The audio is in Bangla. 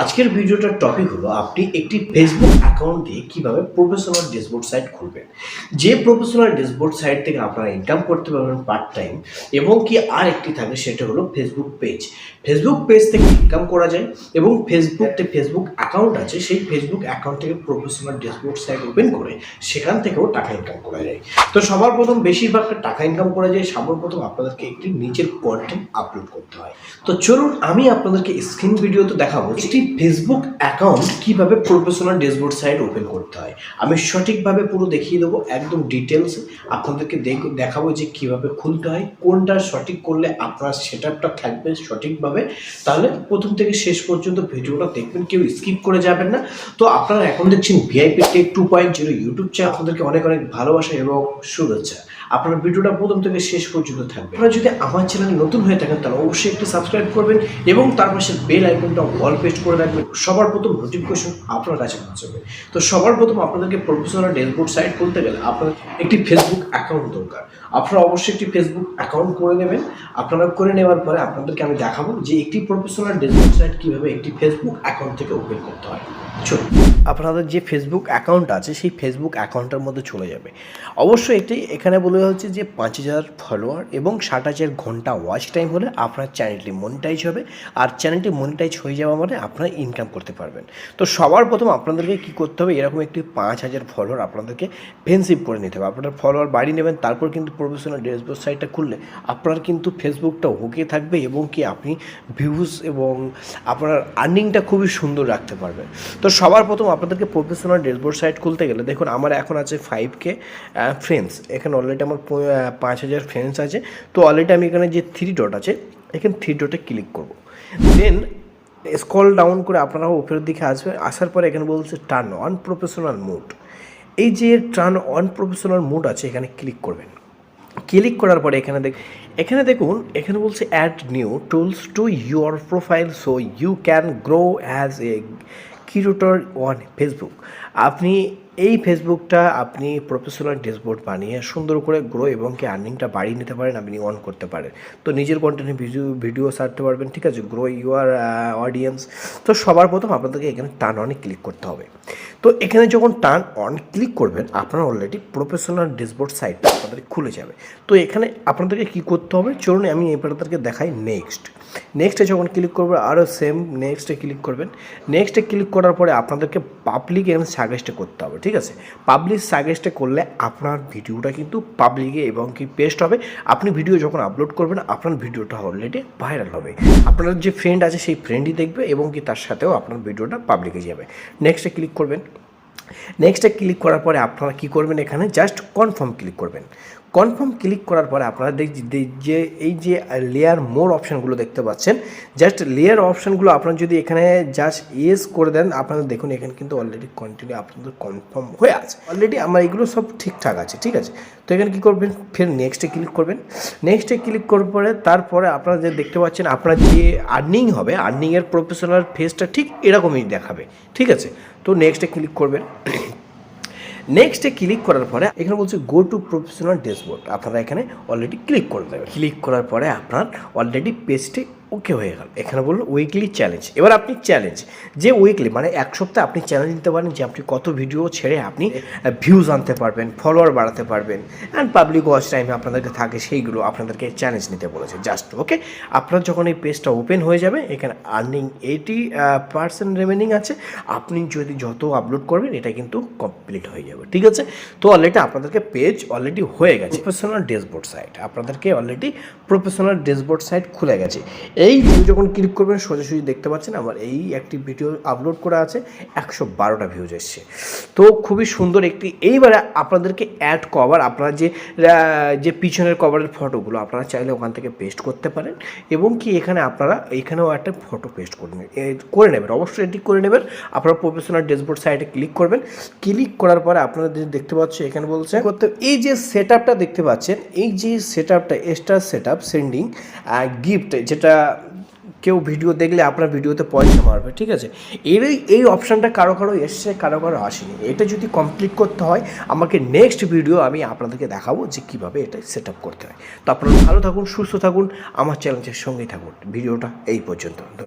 আজকের ভিডিওটার টপিক হলো আপনি একটি ফেসবুক অ্যাকাউন্ট দিয়ে কীভাবে প্রফেশনাল ড্যাশবোর্ড সাইট খুলবেন। যে প্রফেশনাল ড্যাশবোর্ড সাইট থেকে আপনারা ইনকাম করতে পারবেন পার্ট টাইম এবং কি আর একটি থাকে সেটা হলো ফেসবুক পেজ ফেসবুক পেজ থেকে ইনকাম করা যায় এবং ফেসবুক ফেসবুকতে ফেসবুক অ্যাকাউন্ট আছে সেই ফেসবুক অ্যাকাউন্ট থেকে প্রফেশনাল ড্যাশবোর্ড সাইট ওপেন করে সেখান থেকেও টাকা ইনকাম করা যায়। তো সবার প্রথম বেশিরভাগটা টাকা ইনকাম করা যায় সবার প্রথম আপনাদেরকে একটি নিজের কন্টেন্ট আপলোড করতে হয়। তো চলুন আমি আপনাদেরকে স্ক্রিন ভিডিও তো দেখাবো। যে একটি ফেসবুক অ্যাকাউন্ট কীভাবে প্রফেশনাল ড্যাশবোর্ড সাইট ওপেন করতে হয়? আমি সঠিকভাবে পুরো দেখিয়ে দেবো, একদম ডিটেলস আপনাদেরকে দেখ- দেখাবো যে কীভাবে খুলতে হয়, কোনটা সঠিক করলে আপনার সেট আপটা থাকবে সঠিকভাবে। তাহলে প্রথম থেকে শেষ পর্যন্ত ভিডিওটা দেখবেন, কেউ স্কিপ করে যাবেন না। তো আপনারা এখন দেখছেন VIP tech two point zero YouTube channel, আপনাদেরকে অনেক অনেক ভালোবাসা এবং শুভেচ্ছা। আপনার ভিডিওটা প্রথম থেকে শেষ পর্যন্ত থাকবে। আপনারা যদি আমার চ্যানেলে নতুন হয়ে থাকেন, তাহলে অবশ্যই একটি সাবস্ক্রাইব করবেন এবং তার পাশে বেল আইকনটা অল পেস্ট করে রাখবেন। সবার প্রথম নোটিফিকেশন আপনার কাছে পৌঁছাবে। তো সবার প্রথম আপনাদেরকে প্রফেশনাল ড্যাশবোর্ড সাইট খুলতে গেলে আপনার একটি ফেসবুক অ্যাকাউন্ট দরকার। আপনারা অবশ্যই একটি ফেসবুক অ্যাকাউন্ট করে নেবেন। আপনারা করে নেওয়ার পরে আপনাদেরকে আমি দেখাবো যে একটি প্রফেশনাল ড্যাশবোর্ড সাইট কীভাবে একটি ফেসবুক অ্যাকাউন্ট থেকে ওপেন করতে হয়। আপনাদের যে ফেসবুক অ্যাকাউন্ট আছে, সেই ফেসবুক অ্যাকাউন্টের মধ্যে চলে যাবে। অবশ্যই এটি এখানে বলে হচ্ছে যে পাঁচ হাজার ফলোয়ার এবং ষাট হাজার ঘণ্টা ওয়াচ টাইম হলে আপনার চ্যানেলটি মনিটাইজ হবে। আর চ্যানেলটি মনিটাইজ হয়ে যাওয়া মানে আপনারা ইনকাম করতে পারবেন। তো সবার প্রথম আপনাদেরকে কী করতে হবে? এরকম একটি পাঁচ হাজার ফলোয়ার আপনাদেরকে ফেন্সিভ করে নিতে হবে। আপনার ফলোয়ার বাড়িয়ে নেবেন, তারপর কিন্তু প্রফেশনাল ড্যাশবোর্ড সাইটটা খুললে আপনার কিন্তু ফেসবুকটা ওকে থাকবে এবং কি আপনি ভিউজ এবং আপনার আর্নিংটা খুবই সুন্দর রাখতে পারবেন। তো সবার প্রথম আপনাদেরকে প্রফেশনাল ড্যাশবোর্ড সাইট খুলতে গেলে দেখুন, আমার এখন আছে ফাইভ কে ফ্রেন্ডস এখানে অলরেডি আহ, পাঁচ হাজার ফ্রেন্ডস আছে। তো অলরেডি আমি এখানে যে থ্রি ডট আছে এখানে থ্রি ডটে ক্লিক করব। দেন স্কল ডাউন করে আপনারা উপরের দিকে আসবে আসার পরে এখানে বলছে টার্ন অন প্রফেশনাল মুড এই যে টার্ন অন প্রফেশনাল মুড আছে এখানে ক্লিক করবেন। ক্লিক করার পরে এখানে দেখ এখানে দেখুন এখানে বলছে add new tools to your profile so you can grow as a curator on Facebook আপনি এই ফেসবুকটা আপনি প্রফেশনাল ড্যাশবোর্ড বানিয়ে সুন্দর করে গ্রো এবং কি আর্নিংটা বাড়িয়ে নিতে পারেন, আপনি অন করতে পারেন। তো নিজের কন্টেন্টে ভিডিও ভিডিও ছাড়তে পারবেন, ঠিক আছে? গ্রো ইউর অডিয়েন্স তো সবার প্রথম আপনাদেরকে এখানে টান অনে ক্লিক করতে হবে। তো এখানে যখন টান অন ক্লিক করবেন, আপনার অলরেডি প্রফেশনাল ড্যাশবোর্ড সাইটটা আপনাদের খুলে যাবে। তো এখানে আপনাদেরকে কী করতে হবে? চলুন আমি আপনাদেরকে দেখাই নেক্সট নেক্সটে যখন ক্লিক করবেন আরও সেম নেক্সটে ক্লিক করবেন। নেক্সটে ক্লিক করার পরে আপনাদেরকে পাবলিক এবং সাজেস্টে করতে হবে। ঠিক আছে? পাবলিক সাজেস্টে করলে আপনার ভিডিওটা কিন্তু পাবলিকে এবং কি পেস্ট হবে। আপনি ভিডিও যখন আপলোড করবেন, আপনার ভিডিওটা অলরেডি ভাইরাল হবে। আপনার যে ফ্রেন্ড আছে, সেই ফ্রেন্ডই দেখবে এবং কি তার সাথেও আপনার ভিডিওটা পাবলিকে যাবে। নেক্সটে ক্লিক করবেন। নেক্সটে ক্লিক করার পরে আপনারা কি করবেন এখানে? জাস্ট কনফার্ম ক্লিক করবেন। কনফার্ম ক্লিক করার পরে আপনারা যে এই যে লেয়ার মোর অপশানগুলো দেখতে পাচ্ছেন জাস্ট লেয়ার অপশানগুলো আপনারা যদি এখানে জাস্ট ইয়েস করে দেন আপনারা দেখুন এখানে কিন্তু অলরেডি কন্টিনিউ আপনাদের কনফার্ম হয়ে আছে। অলরেডি আমার এগুলো সব ঠিকঠাক আছে, ঠিক আছে? তো এখানে কী করবেন? ফের নেক্সটে ক্লিক করবেন। নেক্সটে ক্লিক করার পরে তারপরে আপনারা যে দেখতে পাচ্ছেন, আপনার যে আর্নিং হবে আর্নিংয়ের প্রফেশনাল ফেসটা ঠিক এরকমই দেখাবে, ঠিক আছে? তো নেক্সটে ক্লিক করবেন। নেক্সটে ক্লিক করার পরে এখানে বলছে গো টু প্রফেশনাল ড্যাশবোর্ড আপনারা এখানে অলরেডি ক্লিক করে দেবেন। ক্লিক করার পরে আপনার অলরেডি পেজটি ওকে হয়ে গেল। এখানে বলল উইকলি চ্যালেঞ্জ এবার আপনি চ্যালেঞ্জ যে উইকলি মানে এক সপ্তাহে আপনি চ্যালেঞ্জ নিতে পারেন যে আপনি কত ভিডিও ছেড়ে আপনি ভিউজ আনতে পারবেন ফলোয়ার বাড়াতে পারবেন। অ্যান্ড পাবলিক ওয়াচ টাইমে আপনাদেরকে থাকে সেইগুলো আপনাদেরকে চ্যালেঞ্জ নিতে বলেছে জাস্ট ওকে আপনার যখন এই পেজটা ওপেন হয়ে যাবে এখানে আর্নিং এইটি পার্সেন্ট রেমেনিং আছে। আপনি যদি যত আপলোড করবেন এটা কিন্তু কমপ্লিট হয়ে যাবে ঠিক আছে? তো অলরেডি আপনাদেরকে পেজ অলরেডি হয়ে গেছে। প্রফেশনাল ড্যাশবোর্ড সাইট আপনাদেরকে অলরেডি প্রফেশনাল ড্যাশবোর্ড সাইট খুলে গেছে। এই ভিউ যখন ক্লিক করবেন সোজাসুজি দেখতে পাচ্ছেন আমার এই একটি ভিডিও আপলোড করা আছে, একশো বারোটা ভিউজ এসছে। তো খুবই সুন্দর একটি, এইবারে আপনাদেরকে অ্যাড কভার আপনারা যে যে পিছনের কভারের ফটোগুলো আপনারা চাইলে ওখান থেকে পেস্ট করতে পারেন এবং কি এখানে আপনারা এখানেও একটা ফটো পেস্ট করে করে নেবেন, অবশ্যই এটি করে নেবেন। আপনারা প্রফেশনাল ড্যাশবোর্ড সাইটে ক্লিক করবেন। ক্লিক করার পরে আপনারা দেখতে পাচ্ছেন এখানে বলছে করতে এই যে সেট দেখতে পাচ্ছেন, এই যে সেট আপটা extra set up sending gift যেটা কেউ ভিডিও দেখলে আপনার ভিডিওতে পয়সা মারবে, ঠিক আছে? এর এই- অপশানটা কারও কারও এসছে, কারও কারও আসেনি। এটা যদি কমপ্লিট করতে হয়, আমাকে নেক্সট ভিডিও আমি আপনাদেরকে দেখাবো যে কীভাবে এটা সেট করতে হয়। তো আপনারা ভালো থাকুন, সুস্থ থাকুন, আমার চ্যালেঞ্জের সঙ্গেই থাকুন। ভিডিওটা এই পর্যন্ত।